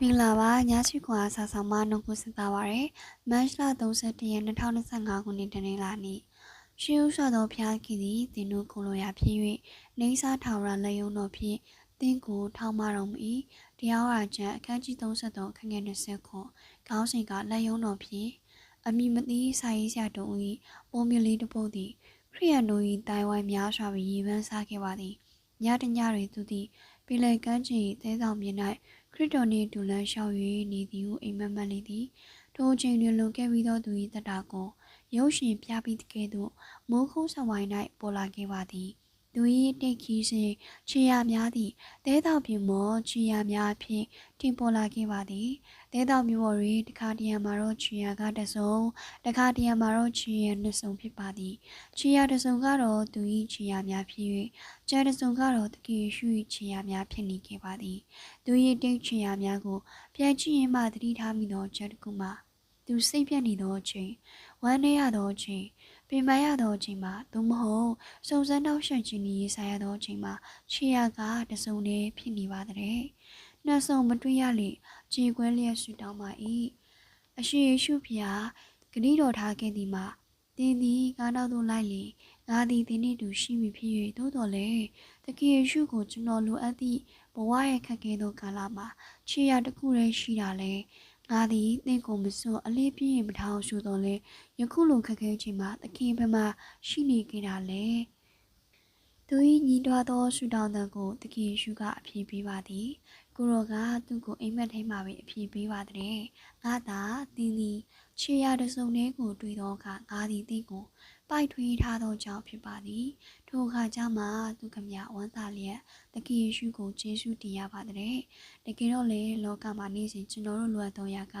မင်္ဂလာပါညချီကွာဆာဆောင်မနှုတ်ကိုစတာပါရယ်မတ်လ31ရက်2025ခုနှစ်တနင်္လာနေ့ရှေးဥစွာသောဖျားခင်သည်တင်တို့ကိုလိုရာဖြစ်၍နေစာထောင်ရလက်ယုံတော်ဖြင့်တင်းကိုထောင်းမတော်မူ၏တရားဝါချက်အခန်းကြီး33ခန်းငယ်20ခုခေါင်းစဉ်ကလက်ယုံတော်ဖြင့်အမိမသိစာရေးဆရာတို့၏ပုံမြလေးတစ်ပုဒ်သည်ခရိယန်တို့၏တိုင်ဝိုင်းများစွာပြီးရည်ပန်းစားခဲ့ပါသည်ညတညတွင်သူသည် ပြည်လည်ကမ်းခြေသဲဆောင်မြင်၌ခရစ်တော်နှင့်ဒူလန်လျှောက်၍နေသည်ဟုအိမ်မက်မက်လေသည်ထိုအချိန်တွင်လွန်ခဲ့ပြီးသောသူ၏တတာကိုရုပ်ရှင်ပြပြီးကဲ့သို့မိုးခုံးဆောင်ဝိုင်း၌ပေါ်လာခဲ့ပါသည် သူ၏တိတ်ခီးစဉ်ခြေရများသည့်တဲတောင်ပြင်မောခြေရများဖြင့်တင်ပေါ်လာခဲ့ပါသည်တဲတောင်မြို့ပေါ်တွင်တခါတရံမှာတော့ခြေရကတစုံတခါတရံမှာတော့ခြေရနှစ်စုံဖြစ်ပါသည်ခြေရတစုံကတော့သူ၏ခြေရများဖြစ်၍ကျဲတစုံကတော့တကယ်ရှိ၏ခြေရများဖြစ်နေခဲ့ပါသည်သူ၏တိတ်ခြေရများကိုပြန်ကြည့်ရင်မှသတိထားမိသောချက်တစ်ခုမှာသူစိတ်ပြတ်နေသောအချိန်ဝမ်းနည်းရသောအချိန် ပင်ပန်းရသောအချိန်မှာသို့မဟုတ်စုံစမ်းတောက်ရှက်ခြင်းဤဆိုင်ရသောအချိန်မှာခြေရကတစုံတည်းဖြစ်နေပါတဲ့နှက်ဆုံမတွေ့ရလေခြေခွဲလျက်ဆူတောင်းပါ၏အရှိယေရှုဖျားဂတိတော်ထားခဲ့သည်မှာတင်းသည်ငါနောက်သို့လိုက်လေငါသည်တင်းနှင့်တူရှိမည်ဖြစ်၍သို့တော်လည်းတကယ်ယေရှုကိုကျွန်တော်လိုအပ်သည့်ဘဝရဲ့ခက်ခဲသောကာလမှာခြေရတစ်ခုတည်းရှိတာလေ ငါသည်သင်ကိုမစွန့်အလေးပြည့်မထားရှုတော်လဲယခုလိုခက်ခဲချိန်မှာသခင်ဘမရှိနေကြတာလေသူ၏ညီတော်သောရှုထောင့်တန်ကိုတခင်ရှုကအပြေးပေးပါသည် ကိုရောကသူ့ကိုအိမ်မက်ထိမှပဲအပြေးပေးပါတဲ့ငါသာတင်းသည်ခြေရတစုံလေးကိုတွေ့တော့ကငါသည်တင့်ကိုပိုက်ထွေးထားသောကြောင့်ဖြစ်ပါသည်ထိုအခါကျမှသူခမရဝမ်းသာလျက်တကယ်ယေရှုကိုကျေးဇူးတင်ရပါတဲ့တကယ်တော့လေလောကမှာနေစဉ်ကျွန်တော်တို့လိုအပ်သောရာက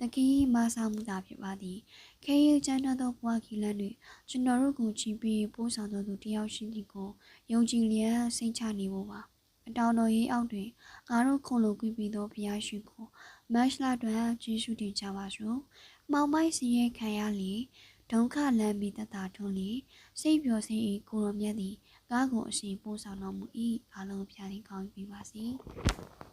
တကယ်မဆာမှုသာဖြစ်ပါသည်ခဲရချမ်းသောဘဝကီလန်တွင်ကျွန်တော်တို့ကိုချီးပြီးပို့ဆောင်သောသူတယောက်ရှိသည်ကိုယုံကြည်လျက်စိတ်ချနေဖို့ပါ အတောင်တော်ရေးအောက်တွင်ငါတို့ခုံလိုပြီးပြီးသောဘုရားရှင်ကိုမတ်လတွင်ကျေးဇူးတင်ကြပါစို့။မောင်မိုက်စီရဲ့ခံရလေဒုက္ခလမ်းပြီးတတထွန်းလေစိတ်ပျော်စိတ်ဤကိုရောမြတ်သည်ကားကိုအရှင်ပို့ဆောင်တော်မူ၏အားလုံးဖျားရင်ကောင်းပြီပါစေ။